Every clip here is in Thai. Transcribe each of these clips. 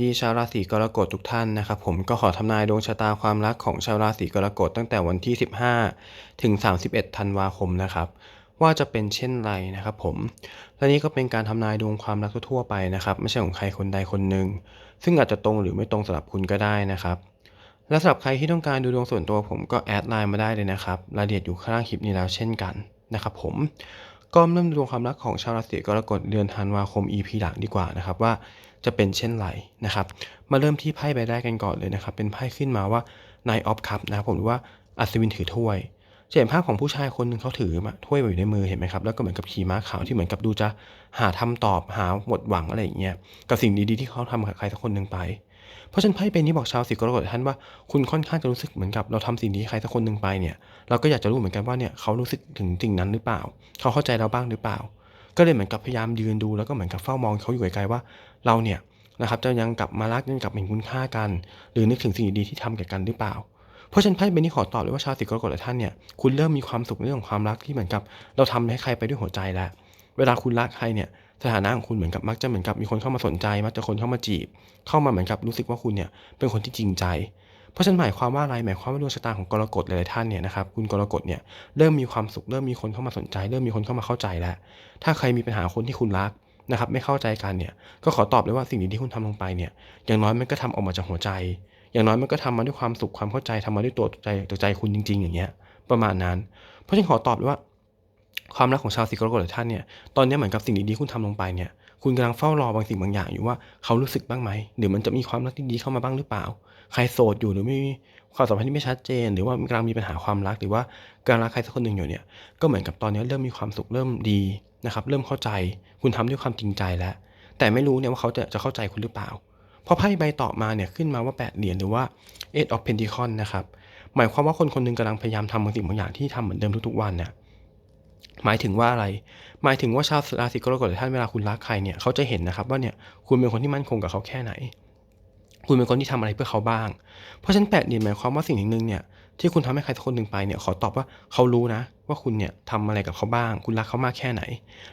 ดีชาวราศีกรกฎทุกท่านนะครับผมก็ขอทำนายดวงชะตาความรักของชาวราศีกรกฎตั้งแต่วันที่ 15 ถึง 31 ธันวาคมนะครับ ว่าจะเป็นเช่นไรนะครับผมและนี่ก็เป็นการทำนายดวงความรักทั่วไปนะครับ ไม่ใช่ของใครคนใดคนหนึ่งซึ่งอาจจะตรงหรือไม่ตรงสำหรับคุณก็ได้นะครับ และสำหรับใครที่ต้องการดูดวงส่วนตัวผมก็แอดไลน์มาได้เลยนะครับรายละเอียดอยู่ข้างล่างคลิปนี้แล้วเช่นกันนะครับผม ก็เริ่มดูดวงความรักของชาวราศีกรกฎเดือนธันวาคม EP หลังดีกว่านะครับว่าจะเป็นเช่นไรนะครับ มาเริ่มที่ไพ่ใบแรกกันก่อนเลยนะครับ เป็นไพ่ขึ้นมาว่า Nine of Cup นะครับผมหรือว่าอัศวินถือถ้วยจะเห็นภาพของผู้ชายคนหนึ่งเขาถือมาถ้วยอยู่ในมือเห็นไหมครับแล้วก็เหมือนกับขี่ม้าขาวที่เหมือนกับดูจะหาทำตอบหาหมดหวังอะไรอย่างเงี้ยกับสิ่งดีๆที่เขาทำกับใครสักคนหนึ่งไป เพราะฉะนั้นไพ่ใบนี้บอกชาวสีกรกฎท่านว่าคุณค่อนข้างจะรู้สึกเหมือนกับเราทำสิ่งดีให้ใครสักคนหนึ่งไปเนี่ยเราก็อยากจะรู้เหมือนกันว่าเนี่ยเขารู้สึกถึงสิ่งนั้นหรือเปล่า เขาเข้าใจเราบ้างหรือเปล่า ก็เลยเหมือนกับพยายามยืนดูแล้วก็เหมือนกับเฝ้ามองเขาอยู่ไกลๆว่าเราเนี่ยนะครับจะยังกลับมารักยังกลับเห็นคุณค่ากัน หรือนึกถึงสิ่งดีที่ทำแก่กันหรือเปล่า เพราะฉะนั้นไพ่ใบนี้ขอตอบเลยว่าชาวสิกรกฎท่านเนี่ยคุณเริ่มมีความสุขในเรื่องของความรักที่เหมือนกับ เราทำให้ใครไปด้วยหัวใจแล้ว เวลาคุณรักใครเนี่ย สถานะของคุณเหมือนกับมักจะเหมือนกับมีคนเข้ามาสนใจ มักจะคนเข้ามาจีบ เข้ามาเหมือนกับรู้สึกว่าคุณเนี่ยเป็นคนที่จริงใจ เพราะฉะนั้นหมายความว่าอะไรหมายความว่าดวงชะตาของกรกฎหลายๆท่านเนี่ยนะครับคุณกรกฎเนี่ยเริ่มมีความสุขเริ่มมีคนเข้ามาสนใจ เริ่มมีคนเข้ามาเข้าใจแล้ว ถ้าใครมีปัญหาคนที่คุณรักนะครับไม่เข้าใจกันเนี่ยก็ขอตอบเลยว่าสิ่งดีที่คุณทำลงไปเนี่ยอย่างน้อยมันก็ทำออกมาจากหัวใจ อย่างน้อยมันก็ทำมาด้วยความสุขความเข้าใจทำมาด้วยตัวใจตัวใจคุณจริง ๆ อย่างเงี้ยประมาณนั้น เพราะฉะนั้นขอตอบเลยว่า ความรักของชาวสิกรกฎหลายท่านเนี่ยตอนนี้เหมือนกับสิ่งดีๆคุณทำลงไปเนี่ยคุณกำลังเฝ้ารอบางสิ่งบางอย่างอยู่ว่าเขารู้สึกบ้างไหมหรือมันจะมีความรักที่ดีเข้ามาบ้างหรือเปล่า ใครโสดอยู่หรือไม่มีความสัมพันธ์ที่ไม่ชัดเจน หรือว่ากำลังมีปัญหาความรัก หรือว่ากำลังรักใครสักคนหนึ่งอยู่เนี่ยก็เหมือนกับตอนนี้เริ่มมีความสุขเริ่มดีนะครับเริ่มเข้าใจ คุณทำด้วยความจริงใจแล้ว แต่ไม่รู้เนี่ยว่าเขาจะจะเข้าใจคุณหรือเปล่าพราะไพ่ใบต่อมาเนี่ยขึ้นมาว่า8เหรียญหรือว่า Eight of Pentacles นะครับหมายความว่าคนคนนึงกำลังพยายามทำบางสิ่งบางอย่างที่ทำเหมือนเดิมทุกๆวันเนี่ย หมายถึงว่าอะไร หมายถึงว่าชาวราศีกรกฎท่านเวลาคุณรักใครเนี่ยเขาจะเห็นนะครับว่าเนี่ยคุณเป็นคนที่มั่นคงกับเขาแค่ไหน คุณเป็นคนที่ทำอะไรเพื่อเขาบ้าง เพราะฉะนั้นแปดเนี่ยหมายความว่าสิ่งหนึ่งเนี่ยที่คุณทำให้ใครสักคนหนึ่งไปเนี่ยขอตอบว่าเขารู้นะ ว่าคุณเนี่ยทำอะไรกับเขาบ้าง คุณรักเขามากแค่ไหน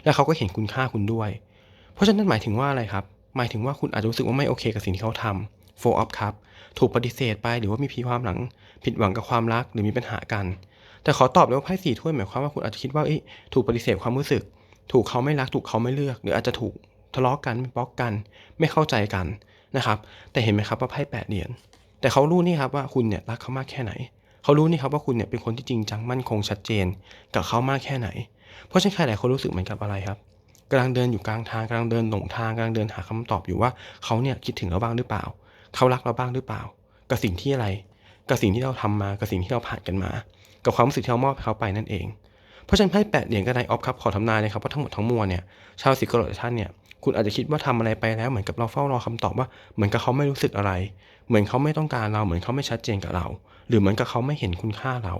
และเขาก็เห็นคุณค่าคุณด้วย เพราะฉะนั้นหมายถึงว่าอะไรครับ หมายถึงว่าคุณอาจจะรู้สึกว่าไม่โอเคกับสิ่งที่เขาทำ four of cup ถูกปฏิเสธไปหรือว่ามีพีความหลัง ผิดหวังกับความรักหรือมีปัญหากัน แต่ขอตอบเลยว่าไพ่สี่ถ้วยหมายความว่าคุณอาจจะคิดว่าถูกปฏิเสธความรู้สึก ถูกเขาไม่รักถูกเขาไม่เลือก หรืออาจจะถูกทะเลาะกันบล็อกกัน ไม่เข้าใจกันนะครับ แต่เห็นไหมครับว่าไพ่แปดเหรียญแต่เขารู้นี่ครับว่าคุณเนี่ยรักเขามากแค่ไหน เขารู้นี่ครับว่าคุณเนี่ยเป็นคนที่จริงจังมั่นคงชัดเจน กับเขามากแค่ไหน เพราะฉะนั้นใครหลายคนรู้สึกเหมือนกับอะไรครับกำลังเดินอยู่กลางทางกำลังเดินหลงทางกำลังเดินหาคำตอบอยู่ว่าเขาเนี่ยคิดถึงเราบ้างหรือเปล่า เขารักเราบ้างหรือเปล่า กับสิ่งที่อะไร กับสิ่งที่เราทำมากับสิ่งที่เราผ่านกันมา กับความรู้สึกที่เรามอบเขาไปนั่นเอง เพราะฉะนั้นไพ่แปดเหรียญกับนายออฟครับขอทำนายเลยครับว่าทั้งหมดทั้งมวลเนี่ยชาวสิกรท่านเนี่ยคุณอาจจะคิดว่าทำอะไรไปแล้วเหมือนกับเราเฝ้ารอคำตอบว่าเหมือนกับเขาไม่รู้สึกอะไร เหมือนเขาไม่ต้องการเราเหมือนเขาไม่ชัดเจนกับเรา หรือเหมือนกับเขาไม่เห็นคุณค่าเรา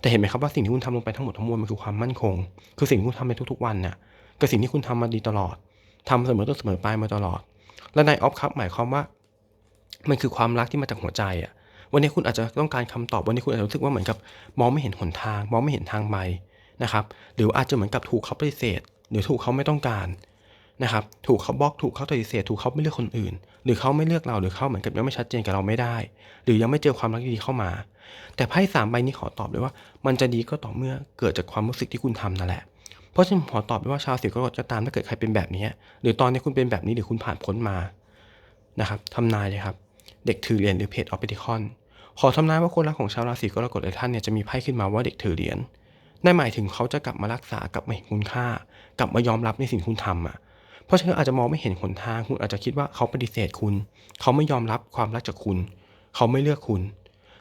แต่เห็นไหมครับว่าสิ่งที่คุณทำลงไปทั้งหมดทั้งมวลมันคือความมั่นคง คือสิ่งที่คุณทำในทุกๆวันน่ะกับสิ่งที่คุณทำมาดีตลอดทำเสมอต้นเสมอปลายมาตลอด และนายออฟครับหมายความว่า มันคือความรักที่มาจากหัวใจอะ วันนี้คุณอาจจะต้องการคำตอบวันนี้คุณอาจจะรู้สึกว่าเหมือนกับมองไม่เห็นหนทาง มองไม่เห็นทางไปนะครับหรืออาจจะเหมือนกับถูกเขาปฏิเสธ หรือถูกเขาไม่ต้องการนะครับถูกเขาบล็อกถูกเขาปฏิเสธถูกเขาไม่เลือกคนอื่น หรือเขาไม่เลือกเราหรือเขาเหมือนกับยังไม่ชัดเจนกับเราไม่ได้ หรือยังไม่เจอความรักดีเข้ามา แต่ไพ่สามใบนี้ขอตอบเลยว่า มันจะดีก็ต่อเมื่อเกิดจากความรู้สึกที่คุณทำนั่นแหละเพราะฉะนั้นขอตอบไปว่าชาวสิงห์กรกฎจะตามถ้าเกิดใครเป็นแบบนี้หรือตอนนี้คุณเป็นแบบนี้หรือคุณผ่านพ้นมานะครับทำนายเลยครับ เด็กถือเหรียญหรือเพจออฟเปติคอน ขอทำนายว่าคนรักของชาวราศีกรกฎหลายท่านเนี่ยจะมีไพ่ขึ้นมาว่าเด็กถือเหรียญนั่นหมายถึงเขาจะกลับมารักษากลับมาเห็นคุณค่า กลับมายอมรับในสิ่งคุณทำอะ เพราะฉะนั้นอาจจะมองไม่เห็นหนทางคุณอาจจะคิดว่าเขาปฏิเสธคุณ เขาไม่ยอมรับความรักจากคุณ เขาไม่เลือกคุณ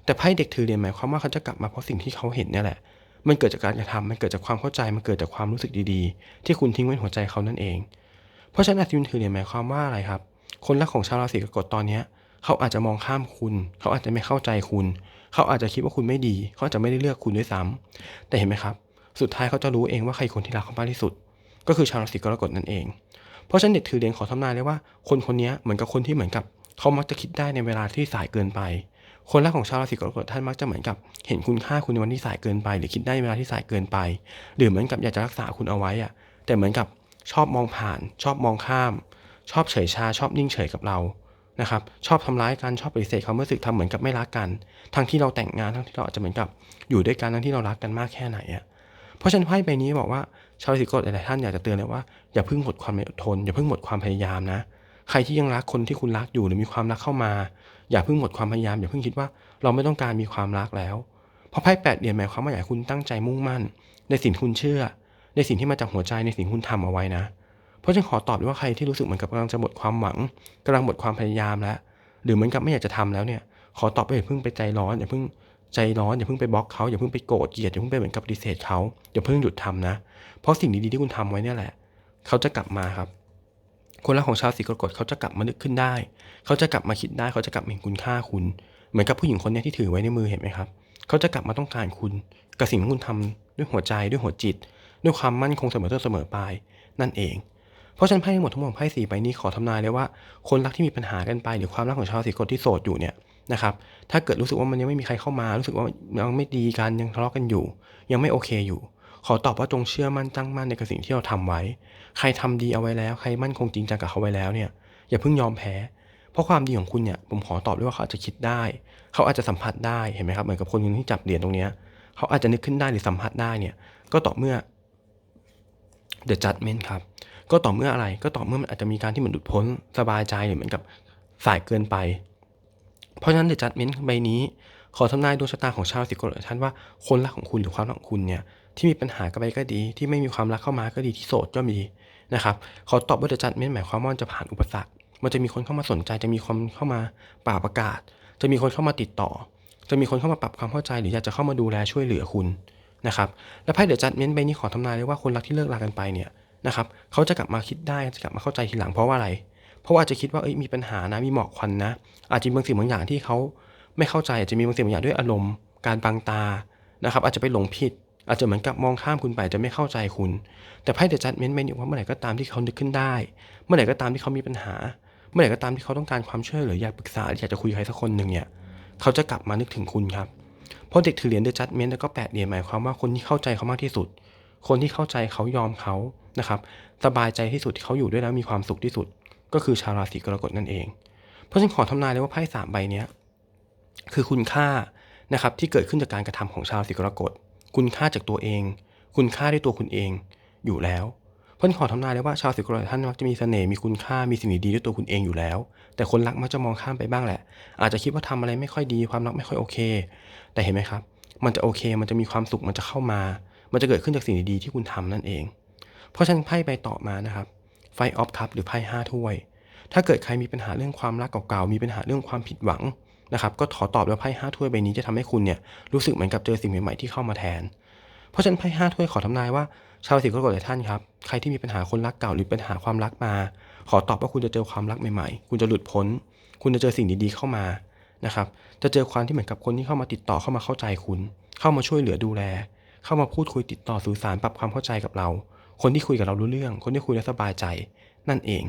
แต่ไพ่เด็กถือเหรียญหมายความว่าเขาจะกลับมาเพราะสิ่งที่เขาเห็นเนี่ยแหละ มันเกิดจากการกระทำมันเกิดจากความเข้าใจ มันเกิดจากความรู้สึกดีๆ ที่คุณทิ้งไว้ในหัวใจเขานั่นเอง เพราะฉะนั้นอาจจะถือเหรียญหมายความว่าอะไรครับ คนรักของชาวราศีกรกฎตอนเนี้ย เขาอาจจะมองข้ามคุณ เขาอาจจะไม่เข้าใจคุณ เขาอาจจะคิดว่าคุณไม่ดี เขาอาจจะไม่ได้เลือกคุณด้วยซ้ำแต่เห็นไหมครับ สุดท้ายเขาจะรู้เองว่าใครคนที่รักเขามากที่สุด ก็คือชาวราศีกรกฎนั่นเอง เพราะฉะนั้นเด็กถือเหรียญขอทำนายเลยว่าคนคนนี้เหมือนกับคนที่เหมือนกับเขามักจะคิดได้ในเวลาที่สายเกินไป คนรักของชาวราศีกรกฎท่านมักจะเหมือนกับเห็นคุณค่าคุณในวันที่สายเกินไป หรือคิดได้ในเวลาที่สายเกินไป หรือเหมือนกับอยากจะรักษาคุณเอาไว้อะแต่เหมือนกับชอบมองผ่าน ชอบมองข้าม ชอบเฉยชาชอบนิ่งเฉยกับเรา นะครับชอบทำร้ายกันชอบปฏิเสธความรู้สึกทำเหมือนกับไม่รักกัน ทั้งที่เราแต่งงานทั้งที่เราอาจจะเหมือนกับอยู่ด้วยกันทั้งที่เรารักกันมากแค่ไหนอะเพราะฉะนั้นไพ่ใบนี้บอกว่าชาวราศีกรกฎหลายท่านอยากจะเตือนเลยว่าอย่าเพิ่งหมดความอดทนอย่าเพิ่งหมดความพยายามนะ ใครที่ยังรักคนที่คุณรักอยู่หรือมีความรักเข้ามา อย่าเพิ่งหมดความพยายามอย่าเพิ่งคิดว่าเราไม่ต้องการมีความรักแล้วเพราะไพ่แปดเหรียญหมายความว่าอยากให้คุณตั้งใจมุ่งมั่น ในสิ่งคุณเชื่อ ในสิ่งที่มาจากหัวใจในสิ่งคุณทำเอาไว้นะ เพราะฉะนันขอตอบเลยว่าใครที่รู้สึกเหมือนกับกำลังจะหมดความหวังกำลังหมดความพยายามแล้ว หรือเหมือนกับไม่อยากจะทำแล้วเนี่ย ขอตอบไปอย่าเพิ่งไปใจร้อนอย่าเพิ่งใจร้อนอย่าเพิ่งไปบล็อกเขาอย่าเพิ่งไปโกรธเกลียดอย่าเพิ่งไปเหมือนกับปฏิเสธเขาอย่าเพิ่งหยุดทำนะ เพราะสิ่งดีๆที่คุณทำไว้เนี่ยแหละ เขาจะกลับมาครับ คนรักของชาวสีกรกฎเขาจะกลับมานึกขึ้นได้ เขาจะกลับมาคิดได้เขาจะกลับมาเห็นคุณค่าคุณ เหมือนกับผู้หญิงคนนี้ที่ถือไว้ในมือเห็นไหมครับ เขาจะกลับมาต้องการคุณ กับสิ่งที่คุณทำด้วยหัวใจด้วยหัวจิต ด้วยความมั่นคงเสมอต้นเสมอปลายนั่นเอง เพราะฉะนันไพ่ทั้งหมดทั้งหมวลของไพ่สี่ใบนี้ขอทำนายเลยว่า คนรักที่มีปัญหากันไป หรือความรักของชาวสีกรกฎที่โสดอยู่เนี่ยนะครับถ้าเกิดรู้สึกว่ามันยังไม่มีใครเข้ามา รู้สึกว่ายังไม่ดีกันยังทะเลาะกันอยู่ ยังไม่โอเคอยู่ ขอตอบว่าจงเชื่อมั่นตั้งมั่นในกับสิ่งที่เราทำไว้ ใครทำดีเอาไว้แล้ว ใครมั่นคงจริงจังกับเขาไว้แล้วเนี่ยอย่าเพิ่งยอมแพ้ เพราะความดีของคุณเนี่ยผมขอตอบด้วยว่าเขาอาจจะคิดได้ เขาอาจจะสัมผัสได้เห็นไหมครับเหมือนกับคนที่จับเหรียญตรงเนี้ยเขาอาจจะนึกขึ้นได้หรือสัมผัสได้เนี่ยก็ต่อเมื่อ The Judgment ครับ ก็ต่อเมื่ออะไร ก็ต่อเมื่อมันอาจจะมีการที่เหมือนหลุดพ้นสบายใจหรือเหมือนกับสายเกินไป เพราะฉะนั้น The Judgment ใบนี้ ขอทำนายดวงชะตาของชาวราศีกรกฎท่านว่าคนรักของคุณหรือความรักของคุณเนี่ยที่มีปัญหากับไปก็ดี ที่ไม่มีความรักเข้ามาก็ดีที่โสดก็มีนะครับขอตอบว่า The Judgment หมายความว่ามันจะผ่านอุปสรรค มันจะมีคนเข้ามาสนใจ จะมีคนเข้ามาป่าประกาศ จะมีคนเข้ามาติดต่อ จะมีคนเข้ามาปรับความเข้าใจ หรืออยากจะเข้ามาดูแลช่วยเหลือคุณนะครับและไพ่เดอะจัดเมนต์ใบนี้ขอทำนายเลยว่าคนรักที่เลิกรากันไปเนี่ย นะครับเขาจะกลับมาคิดได้จะกลับมาเข้าใจทีหลังเพราะว่าอะไร เพราะว่าอาจจะคิดว่าเอ้ยมีปัญหานะมีหมอกควันนะ อาจจะมีบางสิ่งบางอย่างที่เขาไม่เข้าใจอาจจะมีบางสิ่งบางอย่างด้วยอารมณ์ การบังตานะครับ อาจจะไปหลงผิด อาจจะเหมือนกับมองข้ามคุณไปจะไม่เข้าใจคุณ แต่ไพ่เดอะจัดเมนต์ใบนี้ว่าเมื่อไหร่ก็ตามที่เขานึกขึ้นได้ เมื่อไหร่ก็ตามที่เขามีปัญหา เมื่อไหร่ก็ตามที่เขาต้องการความช่วยเหลืออยากปรึกษาอยากจะคุยกับใครสักคนหนึ่งเนี่ยเขาจะกลับมานึกถึงคุณครับเพราะเด็กถือเหรียญเดอะจัดเมนต์แล้วก็แปดเหรียญหมายความว่าคนที่เข้าใจเขามากที่สุด คนที่เข้าใจเขายอมเขา นะครับสบายใจที่สุดที่เขาอยู่ด้วยแล้วมีความสุขที่สุด ก็คือชาวราศีกรกฎนั่นเอง เพราะฉันขอทำนายเลยว่าไพ่สามใบนี้คือคุณค่านะครับที่เกิดขึ้นจากการกระทำของชาวราศีกรกฎคุณค่าจากตัวเอง คุณค่าด้วยตัวคุณเองอยู่แล้วเพราะฉันขอทำนายเลยว่าชาวราศีกรกฎท่านมักจะมีเสน่ห์มีคุณค่ามีสิ่งดีด้วยตัวคุณเองอยู่แล้ว แต่คนรักมักจะมองข้ามไปบ้างแหละ อาจจะคิดว่าทำอะไรไม่ค่อยดีความรักไม่ค่อยโอเค แต่เห็นไหมครับ มันจะโอเค มันจะมีความสุขมันจะเข้ามา มันจะเกิดขึ้นจากสิ่งดีๆที่คุณทำนั่นเอง เพราะฉะนั้นไพ่ใบต่อมานะครับไฟออฟคัพหรือไพ่ห้าถ้วย ถ้าเกิดใครมีปัญหาเรื่องความรักเก่าๆมีปัญหาเรื่องความผิดหวังนะครับก็ขอตอบว่าไพ่ห้าถ้วยใบนี้จะทำให้คุณเนี่ยรู้สึกเหมือนกับเจอสิ่งใหม่ๆที่เข้ามาแทน เพราะฉะนั้นไพ่ห้าถ้วยขอทำนายว่าชาวราศีกรกฎหลายท่านครับใครที่มีปัญหาคนรักเก่าหรือปัญหาความรักมา ขอตอบว่าคุณจะเจอความรักใหม่ๆ คุณจะหลุดพ้น คุณจะเจอสิ่งดีๆเข้ามานะครับจะเจอความที่เหมือนกับคนที่เข้ามาติดต่อเข้ามาเข้าใจคุณ เข้ามาช่วยเหลือดูแล เข้ามาพูดคุยติดต่อสื่อสารปรับความเข้าใจกับเรา คนที่คุยกับเรารู้เรื่อง คนที่คุยแล้วสบายใจนั่นเอง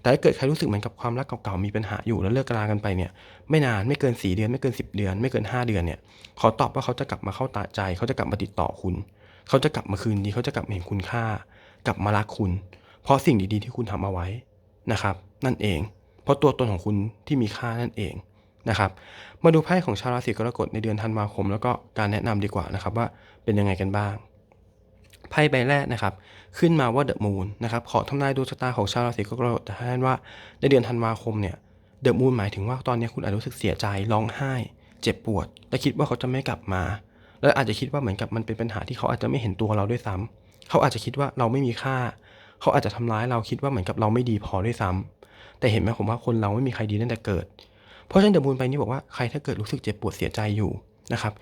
แต่ถ้าเกิดใครรู้สึกเหมือนกับความรักเก่าๆมีปัญหาอยู่แล้วเลิกรากันไปเนี่ยไม่นานไม่เกิน 4 เดือน ไม่เกิน 10 เดือน ไม่เกิน 5 เดือนเนี่ยขอตอบว่าเขาจะกลับมาเข้าตาใจ เขาจะกลับมาติดต่อคุณ เขาจะกลับมาคืนดีเขาจะกลับมาเห็นคุณค่า กลับมารักคุณ เพราะสิ่งดีๆที่คุณทำเอาไว้นะครับ นั่นเอง เพราะตัวตนของคุณที่มีค่านั่นเองนะครับมาดูไพ่ของชาวราศีกรกฎในเดือนธันวาคม แล้วก็การแนะนำดีกว่านะครับว่าเป็นยังไงกันบ้าง ไพ่ใบแรกนะครับ ขึ้นมาว่าเดอะมูนนะครับขอทำนายดวงชะตาของชาวราศีกรกฎท่านว่าในเดือนธันวาคมเนี่ยเดอะมูนหมายถึงว่าตอนนี้คุณอาจรู้สึกเสียใจร้องไห้ เจ็บปวด และคิดว่าเขาจะไม่กลับมา และอาจจะคิดว่าเหมือนกับมันเป็นปัญหาที่เขาอาจจะไม่เห็นตัวเราด้วยซ้ำเขาอาจจะคิดว่าเราไม่มีค่า เขาอาจจะทำร้ายเราคิดว่าเหมือนกับเราไม่ดีพอด้วยซ้ำแต่เห็นไหมผมว่าคนเราไม่มีใครดีตั้งแต่เกิด เพราะฉะนั้นเดอะมูนไปนี้บอกว่าใครถ้าเกิดรู้สึกเจ็บปวดเสียใจอยู่นะครับ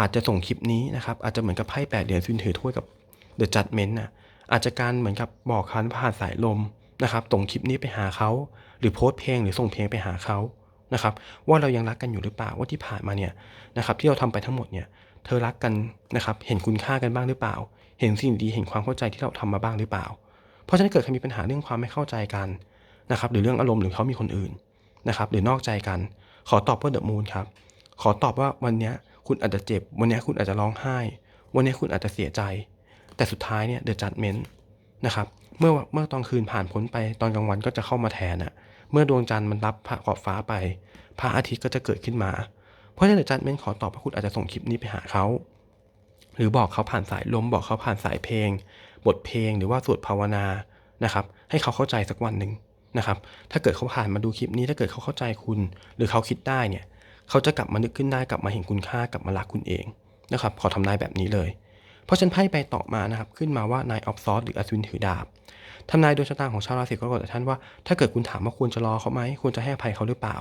อาจจะส่งคลิปนี้นะครับอาจจะเหมือนกับไพ่แปดเหรียญซินถือถ้วยกับ The Judgment น่ะอาจจะการเหมือนกับบอกคันผ่านสายลมนะครับส่งคลิปนี้ไปหาเขาหรือโพสเพลงหรือส่งเพลงไปหาเขานะครับว่าเรายังรักกันอยู่หรือเปล่าว่าที่ผ่านมาเนี่ยนะครับที่เราทำไปทั้งหมดเนี่ยเธอรักกันนะครับเห็นคุณค่ากันบ้างหรือเปล่า เห็นสิ่งดีเห็นความเข้าใจที่เราทำมาบ้างหรือเปล่า เพราะฉะนั้นเกิดใครมีปัญหาเรื่องความไม่เข้าใจกันนะครับหรือเรื่องอารมณ์หรือเขามีคนอื่นนะครับหรือนอกใจกัน ขอตอบว่าเดอะมูนครับขอตอบว่าวันนี้คุณอาจจะเจ็บ วันนี้คุณอาจจะร้องไห้ วันนี้คุณอาจจะเสียใจ แต่สุดท้ายเนี่ย the judgment นะครับเมื่อเมื่อตอนคืนผ่านพ้นไปตอนกลางวันก็จะเข้ามาแทนอะเมื่อดวงจันทร์มันรับพระขอบฟ้าไป พระอาทิตย์ก็จะเกิดขึ้นมา เพราะฉะนั้นเดลจันเม้นขอตอบว่าคุณอาจจะส่งคลิปนี้ไปหาเขาหรือบอกเขาผ่านสายลมบอกเขาผ่านสายเพลง บทเพลงหรือว่าสวดภาวนานะครับ ให้เขาเข้าใจสักวันหนึ่งนะครับ ถ้าเกิดเขาผ่านมาดูคลิปนี้ถ้าเกิดเขาเข้าใจคุณ หรือเขาคิดได้เนี่ย เขาจะกลับมานึกขึ้นได้กลับมาเห็นคุณค่ากลับมารักคุณเองนะครับ ขอทำนายแบบนี้เลย เพราะฉันไพ่ใบต่อมานะครับขึ้นมาว่านายออฟซอสหรืออัศวินถือดาบทำนายดวงชะตาของชาวราศีกรกฎท่านว่าถ้าเกิดคุณถามว่าควรจะรอเขาไหมควรจะให้อภัยเขาหรือเปล่า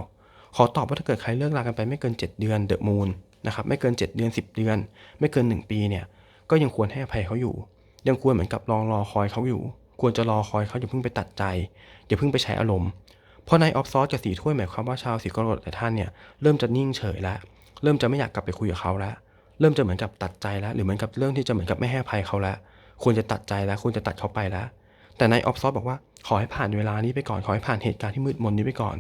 ขอตอบว่าถ้าเกิดใครเลิกรากันไปไม่เกิน 7 เดือนเดอะมูนนะครับไม่เกิน 7 เดือน 10 เดือน ไม่เกิน 1 ปีเนี่ยก็ยังควรให้อภัยเขาอยู่ ยังควรเหมือนกับลองรอคอยเขาอยู่ ควรจะรอคอยเขาอย่าเพิ่งไปตัดใจอย่าเพิ่งไปใช้อารมณ์เพราะในออฟซอสกับสีถ้วยหมายความว่าชาวสีกรกฎแต่ท่านเนี่ยเริ่มจะนิ่งเฉยแล้วเริ่มจะไม่อยากกลับไปคุยกับเขาแล้ว เริ่มจะเหมือนกับตัดใจแล้ว หรือเหมือนกับเรื่องที่จะเหมือนกับไม่ให้ภัยเขาแล้วควรจะตัดใจแล้วควรจะตัดเขาไปแล้ว แต่ในออฟซอสบอกว่าขอให้ผ่านเวลานี้ไปก่อนขอให้ผ่านเหตุการณ์ที่มืดมนนี้ไปก่อน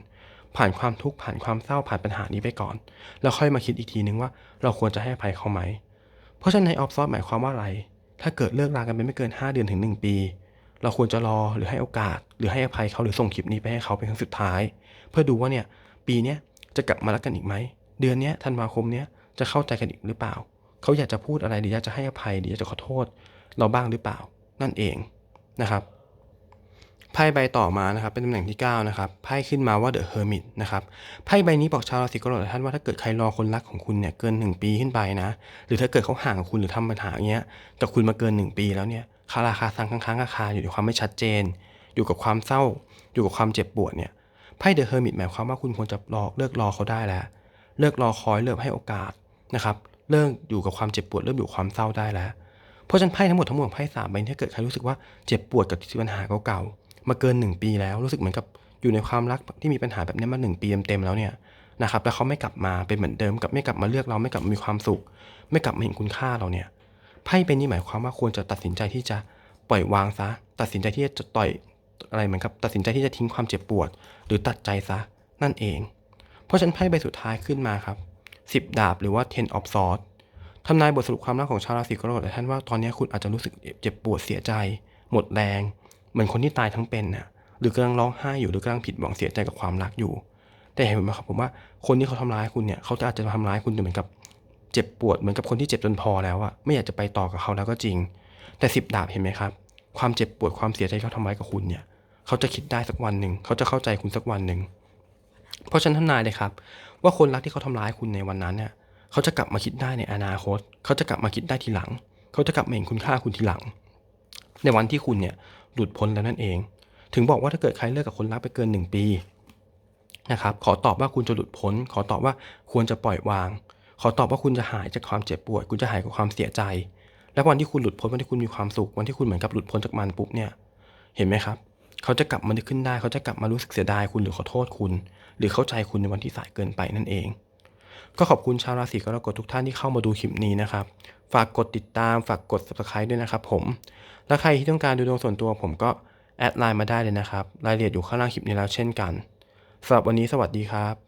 ผ่านความทุกข์ผ่านความเศร้าผ่านปัญหานี้ไปก่อน แล้วค่อยมาคิดอีกทีนึงว่าเราควรจะให้ภัยเขาไหม เพราะฉะนั้นในออฟซอสหมายความว่าอะไร ถ้าเกิดเลิกรากันไปไม่เกิน 5 เดือนถึง 1 ปี เราควรจะรอหรือให้โอกาส หรือให้อภัยเขาหรือส่งคลิปนี้ไปให้เขาเป็นครั้งสุดท้าย เพื่อดูว่าเนี่ยปีเนี้ยจะกลับมารักกันอีกไหมเดือนเนี้ยธันวาคมเนี้ย จะเข้าใจกันอีกหรือเปล่า เขาอยากจะพูดอะไรหรืออยากจะให้อภัยหรืออยากจะขอโทษเราบ้างหรือเปล่า นั่นเองนะครับไพ่ใบต่อมานะครับเป็นตำแหน่งที่ 9 นะครับไพ่ขึ้นมาว่า The Hermit นะครับไพ่ใบนี้บอกชาวราศีกรกฎท่านว่าถ้าเกิดใครรอคนรักของคุณเนี่ยเกิน 1 ปีขึ้นไปนะ หรือถ้าเกิดเขาห่างกับคุณหรือทำปัญหาอย่างเงี้ยกับคุณมาเกิน 1 ปีแล้วเนี่ยคาราคาซังค้างๆคาคาอยู่ในความไม่ชัดเจน อยู่กับความเศร้า อยู่กับความเจ็บปวดเนี่ยไพ่ The Hermit หมายความว่าคุณควรจะรอเลิกรอเขาได้แล้ว เลิกรอคอยเลิกให้โอกาส นะครับเลิกอยู่กับความเจ็บปวดเลิกอยู่กับความเศร้าได้แล้ว เพราะฉะนั้นไพ่ทั้งหมดทั้งมวลของไพ่สามใบนี้เกิดใครรู้สึกว่าเจ็บปวดกับปัญหาเก่าๆมาเกิน 1 ปีแล้วรู้สึกเหมือนกับอยู่ในความรักที่มีปัญหาแบบนี้มา1ปีเต็มๆแล้วเนี่ยนะครับแล้วเขาไม่กลับมาเป็นเหมือนเดิมกับไม่กลับมาเลือกเราไม่กลับมามีความสุข ไม่กลับมาเห็นคุณค่าเราเนี่ยไพ่เป็นนี้หมายความว่าควรจะตัดสินใจที่จะปล่อยวางซะ ตัดสินใจที่จะต่อยอะไรเหมือนกับตัดสินใจที่จะทิ้งความเจ็บปวด หรือตัดใจซะนั่นเอง เพราะฉะนั้นไพ่ใบสุดท้ายขึ้นมาครับ สิบดาบ หรือว่า ten of swords ทำนายบทสรุปความรักของชาวราศีกรกฎท่านว่าตอนนี้คุณอาจจะรู้สึกเจ็บปวดเสียใจ หมดแรง เหมือนคนที่ตายทั้งเป็นนะหรือกำลังร้องไห้อยู่หรือกำลังผิดหวังเสียใจกับความรักอยู่ แต่เห็นไหมครับผมว่าคนที่เขาทำร้ายคุณเนี่ยเขาจะอาจจะทำร้ายคุณเหมือนกับเจ็บปวดเหมือนกับคนที่เจ็บจนพอแล้วอะไม่อยากจะไปต่อกับเขาแล้วก็จริง แต่สิบดาบเห็นไหมครับ ความเจ็บปวดความเสียใจเขาทำร้ายกับคุณเนี่ย เขาจะคิดได้สักวันหนึ่งเขาจะเข้าใจคุณสักวันหนึ่งเพราะฉะนันทนายเลยครับ ว่าคนรักที่เขาทำร้ายคุณในวันนั้นเนี่ยเขาจะกลับมาคิดได้ในอนาคต เขาจะกลับมาคิดได้ทีหลัง เขาจะกลับมาเห็นคุณค่าคุณทีหลัง ในวันที่คุณเนี่ยหลุดพ้นแล้วนั่นเอง ถึงบอกว่าถ้าเกิดใครเลิกกับคนรักไปเกิน 1 ปีนะครับขอตอบว่าคุณจะหลุดพ้น ขอตอบว่าควรจะปล่อยวาง ขอตอบว่าคุณจะหายจากความเจ็บปวด คุณจะหายจากความเสียใจ และวันที่คุณหลุดพ้นวันที่คุณมีความสุข วันที่คุณเหมือนกับหลุดพ้นจากมันปุ๊บเนี่ย เห็นไหมครับ เขาจะกลับมานึกขึ้นได้ เขาจะกลับมารู้สึกเสียดายคุณหรือขอโทษคุณ หรือเข้าใจคุณในวันที่สายเกินไปนั่นเอง ก็ขอบคุณชาวราศีกรกฎทุกท่านที่เข้ามาดูคลิปนี้นะครับ ฝากกดติดตาม ฝากกด subscribe ด้วยนะครับผมและใครที่ต้องการดูดวงส่วนตัวผมก็แอดไลน์มาได้เลยนะครับ รายละเอียดอยู่ข้างล่างคลิปนี้แล้วเช่นกันสำหรับวันนี้สวัสดีครับ